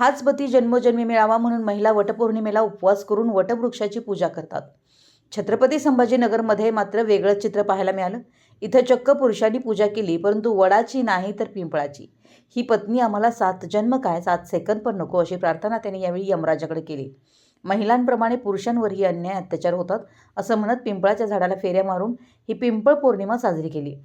हाच पती जन्मोजन्मी मिळावा म्हणून महिला वटपौर्णिमेला उपवास करून वटवृक्षाची पूजा करतात. छत्रपती संभाजीनगरमध्ये मात्र वेगळंच चित्र पाहायला मिळालं. इथं चक्क पुरुषांनी पूजा केली परंतु वडाची नाही तर पिंपळाची. ही पत्नी आम्हाला सात जन्म काय सात सेकंद पण नको अशी प्रार्थना त्यांनी यावेळी यमराजाकडे केली. महिलांप्रमाणे पुरुषांवरही अन्याय अत्याचार होतात असं म्हणत पिंपळाच्या झाडाला फेऱ्या मारून ही पिंपळ पौर्णिमा साजरी केली.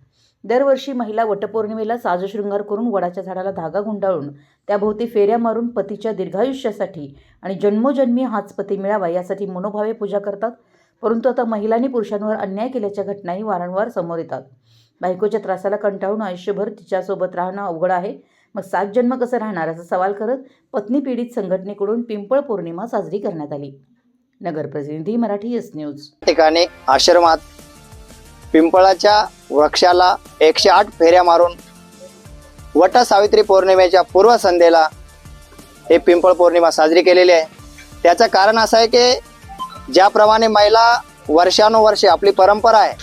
दरवर्षी महिला वटपौर्णिमेला साजशृंगार करून वडाच्या झाडाला धागा गुंडाळून त्याभोवती फेऱ्या मारून पतीच्या दीर्घायुष्यासाठी आणि जन्मोजन्मी हाच पती मिळावा यासाठी मनोभावे पूजा करतात. परंतु आता महिलांनी पुरुषांवर अन्याय केल्याच्या घटनाही वारंवार समोर येतात. बायकोच्या त्रासाला कंटाळून आयुष्यभर तिच्यासोबत राहणं अवघड आहे. मग सात जन्म कसं राहणार? असा सवाल करत पत्नी पीडित संघटनेकडून पिंपळ पौर्णिमा साजरी करण्यात आली. नगर प्रतिनिधी मराठी एस न्यूज. ठिकाणी आश्रमात पिंपळाच्या वृक्षाला एकशे आठ फेऱ्या मारून वट सावित्री पौर्णिमेच्या पूर्वसंध्येला हे पिंपळ पौर्णिमा साजरी केलेली आहे. त्याचं कारण असं आहे की ज्याप्रमाणे महिला वर्षानुवर्षे आपली परंपरा आहे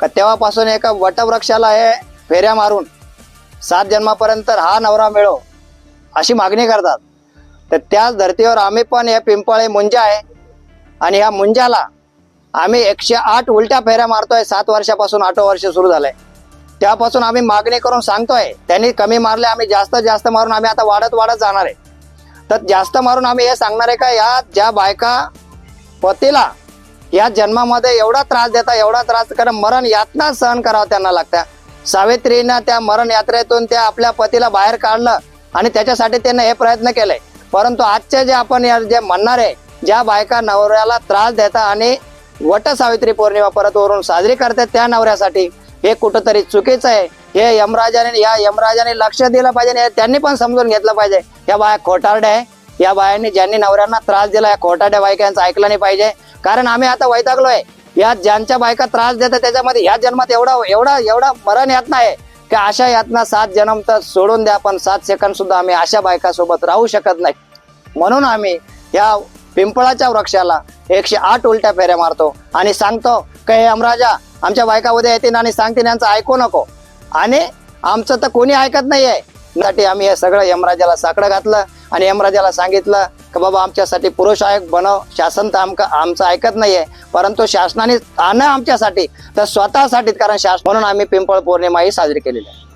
का तेव्हापासून एका वटवृक्षाला हे फेऱ्या मारून सात जन्मापर्यंत हा नवरा मिळो अशी मागणी करतात. तर त्याच धर्तीवर आम्ही पण हे पिंपळ हे मुंजा आहे आणि ह्या मुंजाला आम्ही एकशे आठ उलट्या फेऱ्या मारतोय. सात वर्षापासून आठ वर्ष सुरू झालंय. त्यापासून आम्ही मागणी करून सांगतोय त्यांनी कमी मारले आम्ही जास्त जास्त मारून आम्ही आता वाढत वाढत जाणार आहे. तर जास्त मारून आम्ही हे सांगणार आहे का या ज्या बायका पतीला या जन्मामध्ये एवढा त्रास देता एवढा त्रास कारण मरण यातना सहन करावं त्यांना लागत्या सावित्रीनं त्या मरण यात्रेतून त्या आपल्या पतीला बाहेर काढलं आणि त्याच्यासाठी त्यांनी हे प्रयत्न केले. परंतु आजचे जे आपण या जे म्हणणार आहे ज्या बायका नवऱ्याला त्रास देता आणि वट सावित्री पौर्णिमा परत वरून साजरी करतात त्या नवऱ्यासाठी. हे कुठंतरी चुकीचं आहे. हे यमराजाने या यमराजाने लक्ष दिलं पाहिजे हे त्यांनी पण समजून घेतलं पाहिजे. या बाया खोटारड्या आहे. या बायांनी ज्यांनी नवऱ्यांना त्रास दिला या खोटाड्या बायका यांचं ऐकलं नाही पाहिजे. कारण आम्ही आता वैतागलोय. या ज्यांच्या बायका त्रास देतात त्याच्यामध्ये ह्या जन्मात एवढा एवढा एवढा मरण यातना आहे की अशा यातना सात जन्म तर सोडून द्या पण सात सेकंद सुद्धा आम्ही अशा बायकासोबत राहू शकत नाही. म्हणून आम्ही या पिंपळाच्या वृक्षाला एकशे आठ उलट्या फेऱ्या मारतो आणि सांगतो की हे यमराजा आमच्या बायका उद्या येतील आणि सांगतील यांचं ऐकू नको. आणि आमचं तर कोणी ऐकत नाहीये. साठी आम्ही हे सगळं यमराजाला साकडं घातलं आणि यमराजाला सांगितलं की बाबा आमच्यासाठी पुरुष आयोग बनव शासन तर आमका आमचं ऐकत नाहीये. परंतु शासनाने आणं आमच्यासाठी तर स्वतःसाठी कारण शासन म्हणून आम्ही पिंपळ पौर्णिमा ही साजरी केलेली आहे.